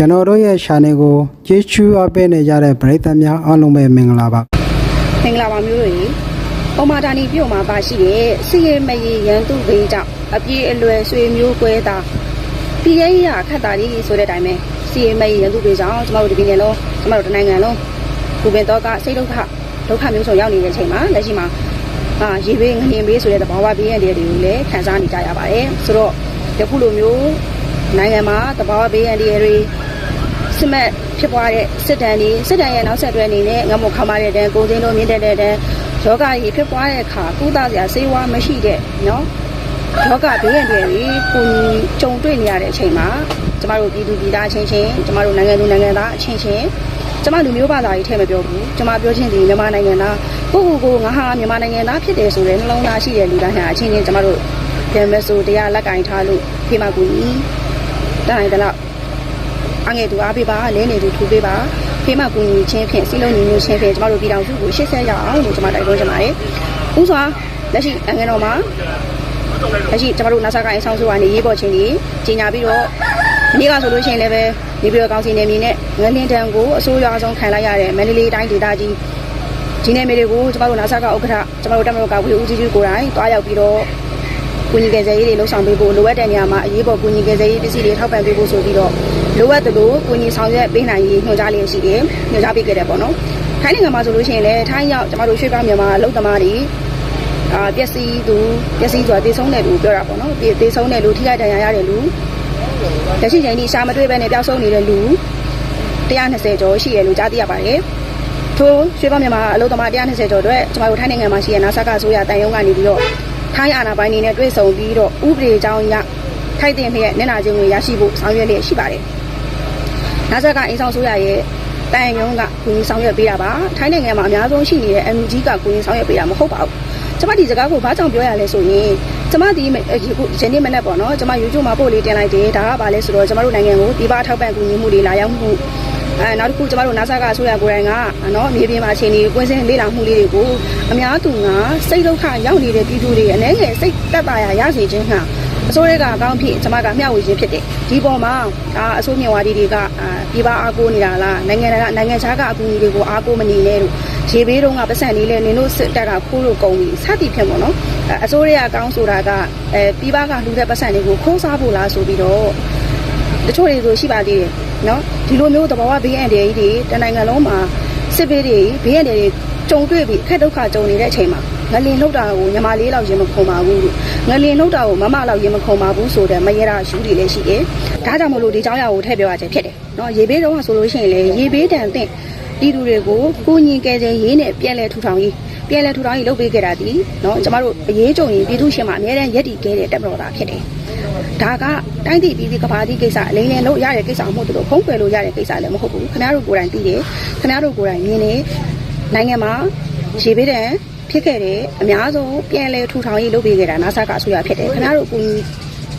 ကျွန်တော်တို့ရဲ့ channel ကိုကြည့်ချူအပ်ပေးနေကြတဲ့ပရိသတ်များအားလုံးပဲမင်္ဂလာပါမင်္ဂလာပါမျိုးတွေပုံမာတာနီပြုတ်မှာပါရှိတဲ့စီရမရီရန်သူဘေးကြောင့်အပြေးအလွယ်ဆွေမျိုးကွဲတာပြည်ရဲ့ရခတ်တာကြီးဆိုတဲ့အတိုင်းပဲစီရမရီရန်သူဘေးကြောင့်ကျမတို့ဒီပြည်နယ်လုံးကျမတို့တနိုင်ငံလုံးဘူပင်တော့ကစိတ်ဒုက္ခဒုက္ခမျိုးစုံရောက်နေတဲ့အချိန်မှာလက်ရှိမှာအာရေဘေးငလျင်ဘေးဆိုတဲ့သဘာဝဘေးရန်တွေကိုလည်းခံစားနေကြရပါတယ်ဆိုတော့ယခုလိုမျိုးနိုင်ငံမှာသဘာဝဘေးရန်တွေ စစ်မက်ဖြစ်ပွားတဲ့စစ်တမ်းတွေစစ်တမ်းရဲ့နောက်ဆက်တွဲအနေနဲ့ငမခမတဲ့တန်းကိုစင်းတို့မြင့်တဲ့တဲ့တန်းယောဂကြီးဖြစ်ပွားတဲ့အခါကုသစရာဆေးဝါးမရှိတဲ့နော်ယောဂဘေးရန်တွေကိုကြုံတွေ့နေရတဲ့အချိန်မှာကျမတို့ပြည်သူပြည်သားအချင်းချင်းကျမတို့နိုင်ငံသူနိုင်ငံသားအချင်းချင်းကျမလူမျိုးဘာသာကြီးထဲမပြောဘူးကျမပြောချင်းဒီမြန်မာနိုင်ငံသားကိုကိုကိုငါဟာမြန်မာနိုင်ငံသားဖြစ်တယ်ဆိုတဲ့နှလုံးသားရှိတဲ့လူတိုင်းဟာအချင်းချင်းကျမတို့ဒဲမဆိုတရားလက်ကင်ထားလို့ဖေးမကူကြီးတနိုင်တဲ့လောက် အငယ်သူအားပေးပါလဲနေသူထူပေးပါဖေးမကူညီချင်းဖြင့်စီလုံးညီညွတ်ချင်းဖြင့်ကျမတို့ပြည်တော်စုကိုရှေ့ဆက်ရအောင်လို့ကျမတိုက်တွန်းချင်ပါတယ်။ဥစွာလက်ရှိနိုင်ငံတော်မှာလက်ရှိကျမတို့နာဆာကိုင်းဆောင်ဆိုကနေရေးပေါ်ချင်းကြီးကြီးညာပြီးတော့ဒီနေ့ကဆိုလို့ရှိရင်လည်းပဲနေပြည်တော်ကောင်စီနယ်မြေနဲ့ငလင်းတန်းကိုအစိုးရအဆုံးခံလိုက်ရတဲ့မန္တလေးတိုင်းဒေသကြီးဒီနယ်မြေတွေကိုကျမတို့နာဆာကဥက္ကဋ္ဌကျမတို့တက်မတော်ကဝေဦးကြီးကြီးကိုယ်တိုင်တွားရောက်ပြီးတော့ ကူညီကယ်ဆယ်ရေးတွေလှုပ်ဆောင်ပေးဖို့လိုအပ်တဲ့နေရာမှာအရေးပေါ်ကူညီကယ်ဆယ်ရေးပစ္စည်းတွေထောက်ပံ့ပေးဖို့ဆိုပြီးတော့လိုအပ်သလိုကူညီဆောင်ရွက်ပေးနိုင်ရေးညွှန်ကြားလျက်ရှိတယ်ညွှန်ကြားပေးခဲ့တယ်ပေါ့နော်ထိုင်းနိုင်ငံမှာဆိုလို့ရှိရင်လည်းထိုင်းရောက်ကျမတို့ရွှေ့ပြောင်းမြန်မာအလုပ်သမားတွေအာပျက်စီးသူပျက်စီးဆိုတာတေဆုံးတဲ့လူပြောတာပေါ့နော်တေဆုံးတဲ့လူထိခိုက်ဒဏ်ရာရတဲ့လူလက်ရှိချိန်ထိရှာမတွေ့ဘဲနဲ့ပျောက်ဆုံးနေတဲ့လူ120ကျော်ရှိရလို့ကြားသိရပါတယ်ထို့ရွှေ့ပြောင်းမြန်မာအလုပ်သမား120ကျော်အတွက်ကျမတို့ထိုင်းနိုင်ငံမှာရှိတဲ့နာဆာကအစိုးရတန်ယုံကနေပြီးတော့ ထိုင်းအာဏာပိုင်တွေနဲ့တွေ့ဆုံပြီးတော့ဥပဒေကြောင်းအရထိုက်တဲ့လျက်မျက်နှာချင်းဝင်ရရှိဖို့ဆောင်ရွက်လျက်ရှိပါတယ်။နာဇက်ကအိမ်ဆောင်ဆိုရရဲ့တန်ရုံးကကူညီဆောင်ရွက်ပေးတာပါ။ထိုင်းနိုင်ငံမှာအများဆုံးရှိနေတဲ့ MG ကကူညီဆောင်ရွက်ပေးတာမဟုတ်ပါဘူး။ကျမဒီစကားကိုဘာကြောင့်ပြောရလဲဆိုရင်ကျမဒီအခုယနေ့မနေ့ပေါ့နော်ကျမ YouTube မှာပို့လေးတင်လိုက်တယ်ဒါကဘာလဲဆိုတော့ကျမတို့နိုင်ငံကိုဒီပါထောက်ပံ့ကူညီမှုတွေလာရောက်မှု အဲနောက်တစ်ခုကျမတို့ NASA ကအစိုးရကိုယ်တိုင်ကနော်မြေပြင်မှာအခြေအနေကွင်းစင်းလေ့လာမှုလေးတွေကိုအများသူကစိတ်ဒုက္ခရောက်နေတဲ့ပြည်သူတွေအနေနဲ့စိတ်သက်သာရာရစေခြင်းဟာအစိုးရကအကောင်းဖြစ်ကျမကမျှဝေခြင်းဖြစ်တယ်ဒီပေါ်မှာဒါအစိုးမြဝါဒီတွေကအာဒီပါအားကိုးနေတာလားနိုင်ငံကနိုင်ငံခြားကအကူအညီတွေကိုအားကိုးမနေနဲ့လို့ရေဘေးတုန်းကပတ်စံလေးလဲနင်တို့စစ်တပ်ကခိုးလို့ကုန်ပြီစသည်ဖြင့်ပေါ့နော်အဲအစိုးရကကောင်းဆိုတာကအဲပြည်ပကလူတဲ့ပတ်စံတွေကိုခိုးစားဖို့လားဆိုပြီးတော့ တချို့တွေဆိုရှိပါသေးတယ်နော်ဒီလိုမျိုးသဘာဝဘေးအန္တရာယ်ကြီးတွေတနိုင်ငံလုံးမှာစစ်ဘေးတွေဘေးအန္တရာယ်တွေကြုံတွေ့ပြီးအခက်ဒုက္ခကြုံနေတဲ့အချိန်မှာငလင်လှုပ်တာကိုညီမလေးလောက်ရင်မခုံပါဘူးလို့ငလင်လှုပ်တာကိုမမလောက်ရင်မခုံပါဘူးဆိုတဲ့မရတာယူတွေလည်းရှိတယ်ဒါကြောင့်မလို့ဒီเจ้าရကိုထည့်ပြောရခြင်းဖြစ်တယ်နော်ရေဘေးတုန်းကဆိုလို့ရှိရင်လေရေဘေးတန်တဲ့ပြည်သူတွေကိုကိုညင်ကယ်ဆယ်ရေးနဲ့ပြန်လဲထူထောင်ရေး ပြန်လဲထူထောင်ရေးလုပ်ပေးခဲ့တာဒီနော်ကျမတို့အရေးကြုံရင်ပြည်သူရှင်မှာအများနဲ့ရက်တည်ခဲ့တဲ့တပ်မတော်သားဖြစ်တယ် ဒါကတိုင်းပြည်ပြည်ကဘာတိကိစ္စအလိမ့်လဲလို့ရတဲ့ကိစ္စမဟုတ်ဘူးဖုံးကွယ်လို့ရတဲ့ကိစ္စလည်းမဟုတ်ဘူးခင်ဗျားတို့ကိုယ်တိုင်သိတယ်ခင်ဗျားတို့ကိုယ်တိုင်မြင်တယ်နိုင်ငံမှာရေပေးတယ်ဖြစ်ခဲ့တယ်အများဆုံးပြန်လဲထူထောင်ရေးလုပ်ပေးခဲ့တာနာဆာကအစိုးရဖြစ်တယ်ခင်ဗျားတို့အကူကြီး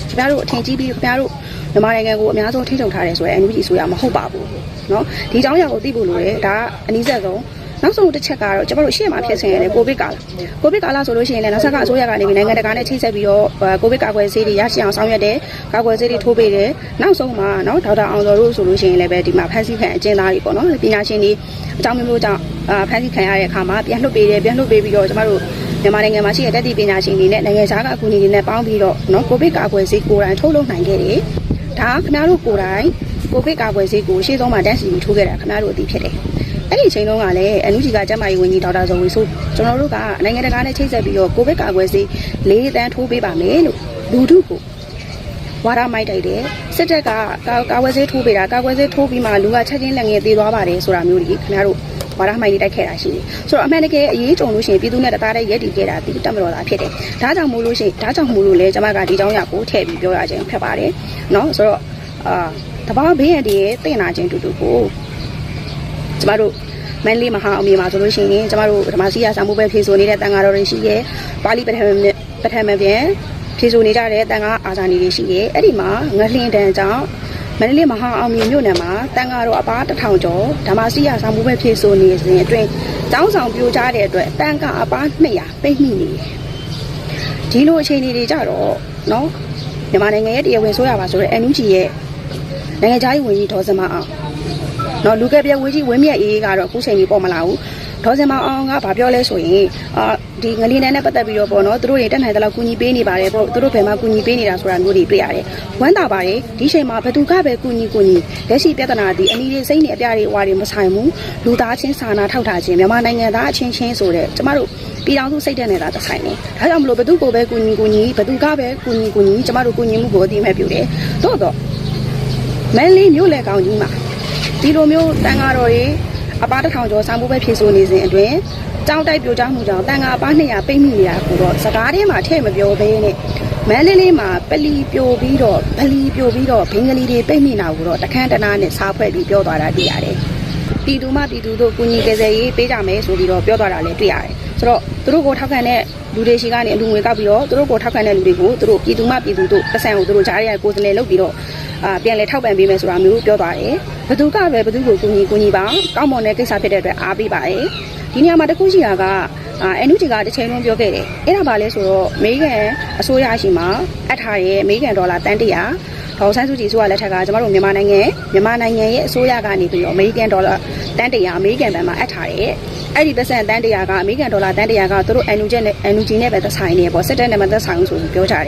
ခင်ဗျားတို့အထင်ကြီးပြီးခင်ဗျားတို့မြန်မာနိုင်ငံကိုအများဆုံးထိန်းချုပ်ထားတယ်ဆိုရင် NUG အစိုးရမဟုတ်ပါဘူးเนาะဒီအကြောင်းအရာကိုသိဖို့လိုတယ်ဒါကအနည်းဆက်ဆုံး နောက်ဆုံးတစ်ချက်ကတော့ကျွန်တော်တို့ရှေ့မှာဖြစ်ဆင်ရတဲ့ကိုဗစ်ကာလကိုဗစ်ကာလဆိုလို့ရှိရင်လည်းနောက်ဆက်ကအစိုးရကနေနိုင်ငံတကာနဲ့ချိတ်ဆက်ပြီးတော့ကိုဗစ်ကာကွယ်ဆေးတွေရရှိအောင်ဆောင်ရွက်တယ်ကာကွယ်ဆေးတွေထိုးပေးတယ်နောက်ဆုံးမှာနော်ဒေါက်တာအောင်စောတို့ဆိုလို့ရှိရင်လည်းပဲဒီမှာဖန်ဆီးခံအကျဉ်းသားတွေပေါ့နော်ပညာရှင်တွေအကြောင်းမျိုးမျိုးကြောင့်ဖန်ဆီးခံရတဲ့အခါမှာပြန်လွှတ်ပေးတယ်ပြန်လွှတ်ပေးပြီးတော့ကျွန်တော်တို့မြန်မာနိုင်ငံမှာရှိတဲ့တက်တီပညာရှင်တွေနဲ့နိုင်ငံခြားကအကူအညီတွေနဲ့ပေါင်းပြီးတော့နော်ကိုဗစ်ကာကွယ်ဆေးကိုယ်တိုင်ထုတ်လုပ်နိုင်ခဲ့တယ်ဒါခင်ဗျားတို့ကိုယ်တိုင်ကိုဗစ်ကာကွယ်ဆေးကိုရှေ့ဆုံးမှာတန်းစီပြီးထိုးခဲ့တာခင်ဗျားတို့အသိဖြစ်တယ် အဲ့ဒီအချိန်တုန်းကလည်းအန်ယူဂျီကကျမကြီးဝန်ကြီးဒေါက်တာဇော်ဝေဆိုကျွန်တော်တို့ကနိုင်ငံတကာနဲ့ချိတ်ဆက်ပြီးတော့ကိုဗစ်ကာကွယ်ဆေး၄တန်းထိုးပေးပါမယ်လို့လူထုကိုဝါဒမိုက်တိုက်တယ်စစ်တပ်ကကာကွယ်ဆေးထိုးပေးတာကာကွယ်ဆေးထိုးပြီးမှလူကချက်ချင်းလက်ငယ်သေးသွားပါတယ်ဆိုတာမျိုးကြီးခင်ဗျားတို့ဝါဒမိုက်တိုက်ခဲ့တာရှိတယ်ဆိုတော့အမှန်တကယ်အရေးကြုံလို့ရှိရင်ပြည်သူနဲ့တသားတည်းရက်တည်ခဲ့တာဒီတက်မတော်တာဖြစ်တယ်ဒါကြောင့်မို့လို့ရှိရင်ဒါကြောင့်မို့လို့လဲကျမကဒီကြောင်းရကိုထည့်ပြီးပြောရခြင်းဖြစ်ပါတယ်เนาะဆိုတော့အာတဘာဘေးရတဲ့တင်လာခြင်းတူတူကိုကျမတို့ မန်လေးမဟာအမေမှာဆိုလို့ရှိရင်ကျမတို့ဓမ္မစီယာစာမှုပဲဖြေဆိုနေတဲ့တန်ဃာတော်တွေရှိရဲ့ပါဠိပထမပထမပြန်ဖြေဆိုနေကြတဲ့တန်ဃာအာဇာနည်တွေရှိရဲ့အဲ့ဒီမှာငလျင်တန်ကြောင့်မန္တလေးမဟာအောင်မြေမြို့နယ်မှာတန်ဃာတော်အပားတစ်ထောင်ကျော်ဓမ္မစီယာစာမှုပဲဖြေဆိုနေစဉ်အတွင်းကျောင်းဆောင်ပြိုကျတဲ့အတွက်တန်ဃာအပား200ပိတ်မိနေတယ်ဒီလိုအခြေအနေတွေကြတော့เนาะမြန်မာနိုင်ငံရဲ့တရားဝင်ဆိုရပါဆိုတော့ NUG ရဲ့ နိုင်ငံခြားရေးဝန်ကြီးဒေါ်စမအောင်နော်လူကပြဝေးကြီးဝင်းမြတ်အေးကတော့အခုချိန်ကြီးပေါ်မလာဘူးဒေါ်စမအောင်ကဘာပြောလဲဆိုရင်အာဒီငလင်းတန်းနဲ့ပတ်သက်ပြီးတော့ပေါ့နော်သူတို့တွေတက်နိုင်တဲ့လောက်ကူညီပေးနေပါတယ်ပေါ့သူတို့ဘယ်မှာကူညီပေးနေတာဆိုတာမျိုးတွေတွေ့ရတယ်ဝမ်းသာပါတယ်ဒီချိန်မှာဘသူကပဲကူညီကူညီလက်ရှိပြဿနာဒီအနည်းလေးစိမ့်နေအပြတွေအဝါတွေမဆိုင်ဘူးလူသားချင်းစာနာထောက်ထားခြင်းမြန်မာနိုင်ငံသားအချင်းချင်းဆိုတဲ့ကျမတို့ပြည်တော်စုစိတ်တဲ့နေတာတစ်ဆိုင်နေဒါကြောင့်မလို့ဘသူကိုပဲကူညီကူညီဘသူကပဲကူညီကူညီကျမတို့ကူညီမှုကိုအတိအမဲ့ပြုတယ်သို့တော့ မန်လေးမြို့လေကောင်ကြီးမှာဒီလိုမျိုးတန်ဃာတော်တွေအပားတစ်ထောင်ကျော်စာမှုပဲဖြည့်ဆို့နေစဉ်အတွင်းကြောင်းတိုက်ပြိုကျမှုကြောင့်တန်ဃာအပား200ပိတ်မိနေတာကိုတော့စကားထဲမှာထည့်မပြောဘဲနဲ့မန်လေးလေးမှာပလီပြိုပြီးတော့ဗလီပြိုပြီးတော့ဘင်္ဂလီတွေပိတ်မိတာကိုတော့တခန်းတနာနဲ့စားဖွဲ့ပြီးပြောသွားတာတွေ့ရတယ်။ပြည်သူမှပြည်သူတို့ကုညီကယ်ဆယ်ရေးပေးကြမယ်ဆိုပြီးတော့ပြောသွားတာလည်းတွေ့ရတယ်။ဆိုတော့သူတို့ကိုထောက်ခံတဲ့ လူတွေရှိကနေအလူငွေကောက်ပြီးတော့သူတို့ကိုထောက်ခံတဲ့လူတွေကိုသူတို့ပြည်သူမှပြည်သူတို့ပတ်စံကိုသူတို့ကြားရတဲ့ကိုယ်စလဲလုပ်ပြီးတော့အာပြန်လဲထောက်ပံ့ပေးမယ်ဆိုတာမျိုးပြောသွားတယ်ဘသူကပဲဘသူကိုကူညီကူညီပါကောင်းမွန်တဲ့ကိစ္စဖြစ်တဲ့အတွက်အားပေးပါတယ်ဒီနေရာမှာတစ်ခုရှိတာကအာအန်နုဂျီကတစ်ချိန်လုံးပြောခဲ့တယ်အဲ့ဒါပါလဲဆိုတော့အမေရိကန်အစိုးရရှိမှာအပ်ထားတဲ့အမေရိကန်ဒေါ်လာတန်တရာ ဒေါ်ဆန်းစုကြည်ဆိုရလက်ထက်ကကျမတို့မြန်မာနိုင်ငံမြန်မာနိုင်ငံရဲ့အစိုးရကနေပြီးတော့အမေရိကန်ဒေါ်လာတန်တရာအမေရိကန်ဘဏ်မှာအပ်ထားတဲ့အဲ့ဒီပတ်စံတန်တရာကအမေရိကန်ဒေါ်လာတန်တရာကသူတို့အန်နူဂျက်နဲ့အန်နူဂျီနဲ့ပဲသက်ဆိုင်နေပေါ့စစ်တပ်နဲ့မသက်ဆိုင်ဘူးဆိုပြီးပြောကြတယ်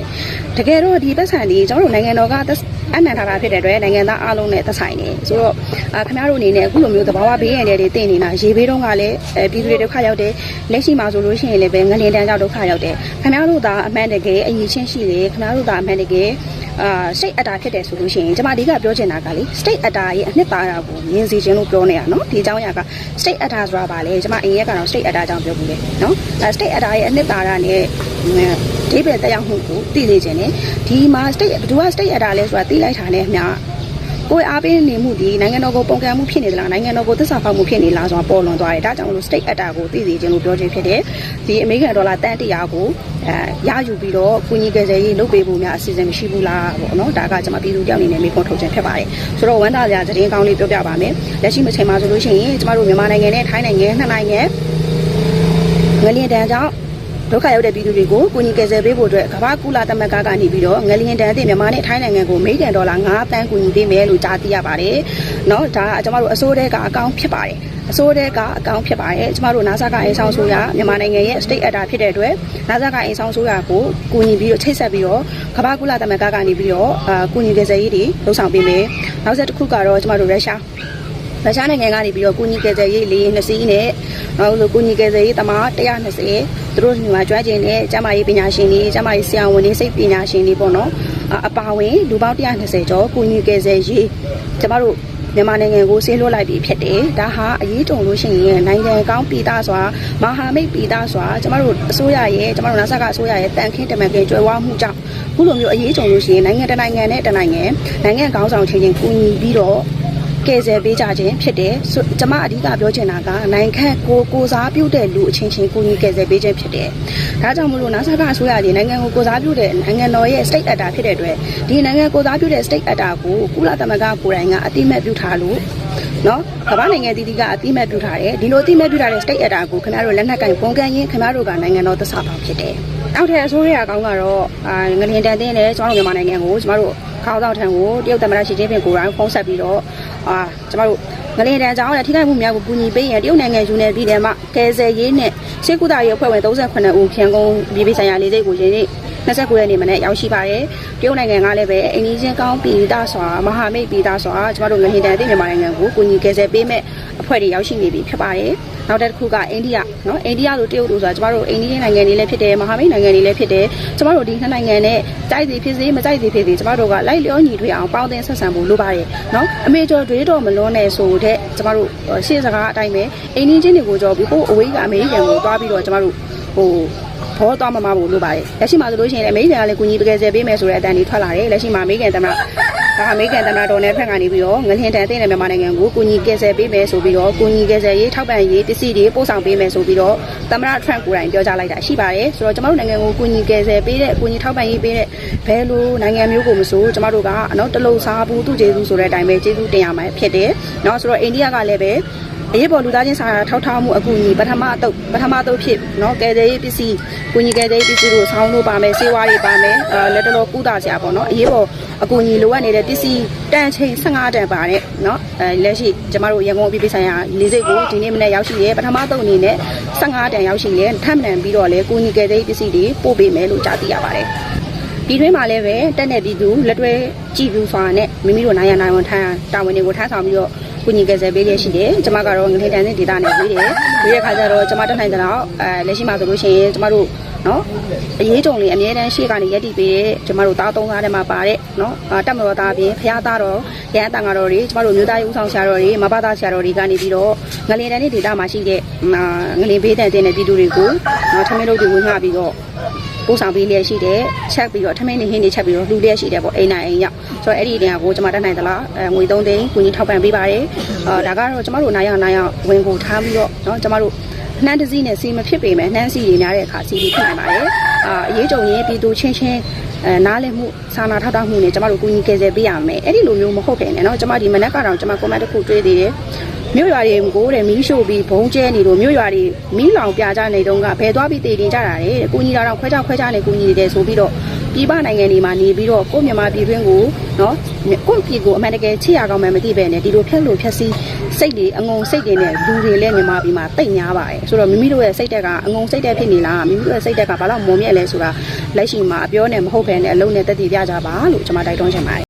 တကယ်တော့ဒီပတ်စံဒီကျမတို့နိုင်ငံတော်ကသက်အနံထားတာဖြစ်တဲ့အတွက်နိုင်ငံသားအားလုံးနဲ့သက်ဆိုင်နေဆိုတော့အာခင်ဗျားတို့အနေနဲ့အခုလိုမျိုးသဘာဝဘေးရန်တွေတည်နေတာရေဘေးတုန်းကလည်းအဲပြည်သူတွေဒုက္ခရောက်တယ်လက်ရှိမှာဆိုလို့ရှိရင်လည်းပဲငလင်တန်းကြောင့်ဒုက္ခရောက်တယ်ခင်ဗျားတို့သာအမှန်တကယ်အညီချင်းရှိတယ်ခင်ဗျားတို့သာအမှန်တကယ် အာစိတ်အတာဖြစ်တယ်ဆိုလို့ရှိရင်ကျွန်မအဓိကပြောချင်တာကလေ state အတာရဲ့အနှစ်သာရကိုမြင်စေခြင်းလို့ပြောနေတာနော်ဒီအကြောင်းအရာက state အတာဆိုတာဗာလေကျွန်မအင်ရက်ကတော့ state အတာကြောင့်ပြောဘူးလေနော်အဲ state အတာရဲ့အနှစ်သာရနဲ့ဒီပဲတရားမှုကိုသိနေခြင်း ਨੇ ဒီမှာ state ဘယ်သူက state အတာလဲဆိုတာသိလိုက်တာနဲ့အမျှ ကိုယ်အားပေးနေမှုဒီနိုင်ငံတော်ကိုပုံကံမှုဖြစ်နေသလားနိုင်ငံတော်ကိုသစ္စာဖောက်မှုဖြစ်နေလားဆိုတာပေါ်လွန်သွားတယ်ဒါကြောင့်မလို့ state actor ကိုသိစေခြင်းလို့ပြောခြင်းဖြစ်တယ်ဒီအမေရိကန်ဒေါ်လာတန်တရာကိုအဲရယူပြီးတော့ကုညီကယ်ဆယ်ရေးလုပ်ပေးဖို့များအစီအစဉ်မရှိဘူးလားပေါ့နော်ဒါကကျွန်မပြည်သူတယောက်အနေနဲ့မေးခွန်းထုတ်ခြင်းဖြစ်ပါတယ်ဆိုတော့ဝန်သားစရာသတင်းကောင်းလေးပြောပြပါမယ်လက်ရှိမချိန်မှာဆိုလို့ရှိရင်ကျွန်တော်တို့မြန်မာနိုင်ငံနဲ့ထိုင်းနိုင်ငံနှစ်နိုင်ငံငလျင်တန်းကြောင့် ဒုက္ခရောက်တဲ့ပြည်သူတွေကိုကူညီကယ်ဆယ်ပေးဖို့အတွက်ကမ္ဘာကုလသမဂ္ဂကနေပြီးတော့ငလျင်တန်းအသစ်မြန်မာနဲ့ထိုင်းနိုင်ငံကိုအမေရိကန်ဒေါ်လာ5တန်းကူညီပေးမယ်လို့ကြားသိရပါတယ်။နော်ဒါကကျွန်တော်တို့အစိုးရကအကောင့်ဖြစ်ပါတယ်။အစိုးရကအကောင့်ဖြစ်ပါတယ်။ကျွန်တော်တို့ NASA ကအိမ်ဆောင်ဆိုရမြန်မာနိုင်ငံရဲ့ state actor ဖြစ်တဲ့အတွက် NASA ကအိမ်ဆောင်ဆိုရကိုကူညီပြီးတော့ချိတ်ဆက်ပြီးတော့ကမ္ဘာကုလသမဂ္ဂကနေပြီးတော့အကူညီကယ်ဆယ်ရေးတွေလှုပ်ဆောင်ပေးမယ်။နောက်ဆက်တစ်ခုကတော့ကျွန်တော်တို့ရုရှား ရုရှားနိုင်ငံကနေပြီးတော့ကုညီကယ်ဆယ်ရေးလေးနှစ်စီးနဲ့နောက်လို့ကုညီကယ်ဆယ်ရေးတမ120သူတို့ညီမကျွမ်းကျင်တဲ့ကျမကြီးပညာရှင်တွေကျမကြီးဆရာဝန်တွေစိတ်ပညာရှင်တွေပေါ့နော်အအပါဝင်လူပေါင်း120ကျော်ကုညီကယ်ဆယ်ရေးကျမတို့မြန်မာနိုင်ငံကိုဆေးလွှတ်လိုက်ပြီးဖြစ်တယ်။ဒါဟာအရေးတုံလို့ရှိရင်နိုင်ငံကောင်းပြည်သားစွာမဟာမိတ်ပြည်သားစွာကျမတို့အစိုးရရဲ့ကျမတို့နာဆာကအစိုးရရဲ့တန်ခင်းတမန်ခင်းကြွယ်ဝမှုကြောင့်ခုလိုမျိုးအရေးတုံလို့ရှိရင်နိုင်ငံတနိုင်ငံနဲ့တနိုင်ငံနိုင်ငံကောင်းဆောင်ချင်းချင်းကူညီပြီးတော့ ကယ်ဆယ်ပေးကြခြင်းဖြစ်တယ်ဆိုကျမအဓိကပြောချင်တာကနိုင်ငံကိုကိုစားပြုတဲ့လူအချင်းချင်းကိုကြီးကယ်ဆယ်ပေးခြင်းဖြစ်တယ်။ဒါကြောင့်မလို့နာဆာကအစိုးရကြီးနိုင်ငံကိုကိုစားပြုတဲ့နိုင်ငံတော်ရဲ့ state actor ဖြစ်တဲ့အတွက်ဒီနိုင်ငံကိုစားပြုတဲ့ state actor ကိုကုလသမဂ္ဂကိုယ်တိုင်ကအတိအမဲ့ပြုထားလို့နော်ကမ္ဘာနိုင်ငံတည်တည်ကအတိအမဲ့ပြုထားတယ်ဒီလိုအတိအမဲ့ပြုထားတဲ့ state actor ကိုခင်ဗျားတို့လက်နက်ကင်ပုံကန်ရင်ခင်ဗျားတို့ကနိုင်ငံတော်သစ္စာဖောက်ဖြစ်တယ်။နောက်ထပ်အစိုးရအကောင်းကတော့အာငလျင်တန်တင်းနဲ့ကျွန်တော်တို့မြန်မာနိုင်ငံကိုကျွန်တော်တို့ ခေါင်းဆောင်ထံကိုတရုတ်သမ္မတရှီကျင်းပင်ကိုယ်တိုင်ဖုန်းဆက်ပြီးတော့အာကျမတို့ငလင်တန်ကြောင်းနဲ့ထိခိုက်မှုများကိုကူညီပေးရင်တရုတ်နိုင်ငံယူနေပြည်နယ်မှာကယ်ဆယ်ရေးနဲ့ရှေ့ကုသရေးအဖွဲ့ဝင်38ဦးဖြန်ကုန်ပြည်ပြည်ဆိုင်ရာလေးစိတ်ကိုယင်းနေ့ 29ရက်နေ့မနေ့ရောက်ရှိပါတယ်တရုတ်နိုင်ငံကလည်းပဲအင်ဂျင်ကောင်းပြည်သားစွာမဟာမိတ်ပြည်သားစွာကျမတို့ငလင်တန်အသည့်မြန်မာနိုင်ငံကိုကူညီကယ်ဆယ်ပေးမဲ့အဖွဲ့တွေရောက်ရှိနေပြီဖြစ်ပါတယ်နောက်တစ်ခုကအိန္ဒိယနော်အိန္ဒိယလိုတရုတ်လိုဆိုတာကျမတို့အိန္ဒိယနိုင်ငံတွေလည်းဖြစ်တယ်မဟာမိတ်နိုင်ငံတွေလည်းဖြစ်တယ်ကျမတို့ဒီနှစ်နိုင်ငံနဲ့တိုက်စီဖြစ်စေမတိုက်စီဖြစ်စေကျမတို့ကလိုက်လျောညီထွေအောင်ပေါင်းသင်းဆက်ဆံဖို့လိုပါတယ်နော်အမေကျော်တွေးတော်မလွန်းနဲ့ဆိုတဲ့ကျမတို့ရှေ့စကားအတိုင်းပဲအိန္ဒိယချင်းတွေကိုကြောပြီးဟိုအဝေးကအမေရိကန်ကိုသွားပြီးတော့ကျမတို့ဟို ဘောသွားမမဖို့လိုပါတယ်လက်ရှိမှာဆိုလို့ရှိရင်လည်းအမေရိကန်ကလည်းကူညီပကယ်ဆယ်ပေးမယ်ဆိုတဲ့အတန်ကြီးထွက်လာတယ်လက်ရှိမှာအမေရိကန်သမ္မတဒါအမေရိကန်သမ္မတဒေါ်နယ်ထရန့်ကနေပြီးတော့ငလျင်တန်တဲ့မြန်မာနိုင်ငံကိုကူညီကယ်ဆယ်ပေးမယ်ဆိုပြီးတော့ကူညီကယ်ဆယ်ရေးထောက်ပံ့ရေးပစ္စည်းတွေပို့ဆောင်ပေးမယ်ဆိုပြီးတော့သမ္မတထရန့်ကိုယ်တိုင်ပြောကြားလိုက်တာရှိပါတယ်ဆိုတော့ကျမတို့နိုင်ငံကိုကူညီကယ်ဆယ်ပေးတဲ့ကူညီထောက်ပံ့ရေးပေးတဲ့ဘယ်လိုနိုင်ငံမျိုးကိုမဆိုကျမတို့ကအနော်တလုံစားဘူးသူကျေးဇူးဆိုတဲ့အတိုင်းပဲကျေးဇူးတင်ရမှာဖြစ်တယ်เนาะဆိုတော့အိန္ဒိယကလည်းပဲ အရေးပေါ်လူသားချင်းစာထောက်ထားမှုအကူအညီပထမအတုပ်ပထမအတုပ်ဖြစ်နော်ကယ်ဆယ်ရေးပစ္စည်းကူညီကယ်ဆယ်ရေးပစ္စည်းတို့ဆောင်းလို့ပါမယ်စေဝါတွေပါမယ်အဲလက်တော်ကုသစရာပေါ့နော်အရေးပေါ်အကူအညီလိုအပ်နေတဲ့ပစ္စည်းတန်ချိန်15တန်ပါတဲ့နော်အဲလက်ရှိကျမတို့ရန်ကုန်ပြည်ပဆိုင်ရာလေးစိတ်ကိုဒီနေ့မနေ့ရောက်ရှိရဲပထမအတုပ်အနေနဲ့15တန်ရောက်ရှိရဲထပ်မံပြီးတော့လဲကူညီကယ်ဆယ်ရေးပစ္စည်းတွေပို့ပေးမယ်လို့ကြားသိရပါတယ်ဒီတွင်းမှာလည်းပဲတက်တဲ့ပြည်သူလက်တွဲကြည်ပြူစွာနဲ့မိမိတို့နိုင်ရနိုင်ဝန်ထမ်းတာဝန်တွေကိုထမ်းဆောင်ပြီးတော့ ကုညီကယ်ဆယ်ပေးရရှိတယ်။ကျမကတော့ငထေတန်တဲ့ဒေတာနဲ့ပြီးတယ်။ပြီးတဲ့ခါကျတော့ကျမတက်နိုင်တဲ့တော့အဲလက်ရှိမှာဆိုလို့ရှိရင်ကျမတို့နော်အရေးကြုံလေးအမြဲတမ်းရှေ့ကနေရက်တည်ပေးတဲ့ကျမတို့သားသုံးသားထဲမှာပါတဲ့နော်အာတက်မတော်သားပြင်ဖျားသားတော်ရဟန်းတန်ဃာတော်တွေကျမတို့မျိုးသားရေးဦးဆောင်ဆရာတော်တွေမဘာသာဆရာတော်တွေကနေပြီးတော့ငလင်တန်တဲ့ဒေတာမှာရှိတဲ့အာငလင်ဘေးတန်တဲ့ပြည်သူတွေကိုနော်ထမင်းတို့တွေဝင်ငှပြီးတော့ ပို့ဆောင်ပေးလျက်ရှိတယ်ချက်ပြီးတော့ထမင်းနေဟင်းနေချက်ပြီးတော့လှူလျက်ရှိတယ်ပေါ့အိမ်နိုင်အိမ်ရောက်ဆိုတော့အဲ့ဒီတင်ကိုကျွန်မတက်နိုင်သလားအဲငွေ3သိန်းကိုကြီးထောက်ပံ့ပေးပါတယ်အာဒါကတော့ကျွန်မတို့နိုင်ရနိုင်ရဝင်ကိုထားပြီးတော့เนาะကျွန်မတို့နှမ်းတစည်းနဲ့စီမဖြစ်ပေမဲ့နှမ်းစီတွေများတဲ့အခါစီတွေဖြစ်နိုင်ပါတယ်အာအရေးကြုံရင်ပြည်သူချင်းချင်းအဲနားလည်မှုစာနာထောက်ထားမှုနဲ့ကျမတို့ကိုကြီးကယ်ဆယ်ပေးရမယ်အဲ့ဒီလိုမျိုးမဟုတ်တယ်နဲ့เนาะကျမဒီမနက်ကတော့ကျမကွန်မန့်တစ်ခုတွေးသေးတယ် မြို့ရွာတွေကိုတဲ့မီးရှို့ပြီးဘုံကျဲနေလို့မြို့ရွာတွေမီးလောင်ပြကြနေတုန်းကဘယ်သွားပြီးတည်တည်ကြတာလေတဲ့ကိုကြီးတော်ခွဲခြားခွဲခြားနေကိုကြီးတွေဆိုပြီးတော့ပြည်ပနိုင်ငံတွေမှာနေပြီးတော့ကိုမြန်မာပြည်တွင်းကိုနော်ကိုပြည်ကိုအမှန်တကယ်ချစ်ရကောင်းမှမသိပဲနဲ့ဒီလိုဖြက်လို့ဖြက်စီးစိတ်တွေအငုံစိတ်တွေနဲ့လူတွေလည်းမြန်မာပြည်မှာတိတ်များပါတယ်ဆိုတော့မိမိတို့ရဲ့စိတ်တက်ကအငုံစိတ်တက်ဖြစ်နေလားမိမိတို့ရဲ့စိတ်တက်ကဘာလို့မုံမြက်လဲဆိုတာလက်ရှိမှာအပြောနဲ့မဟုတ်ဘဲနဲ့အလုံးနဲ့တက်တည်ပြကြပါလို့ကျွန်မတိုက်တွန်းချင်ပါတယ်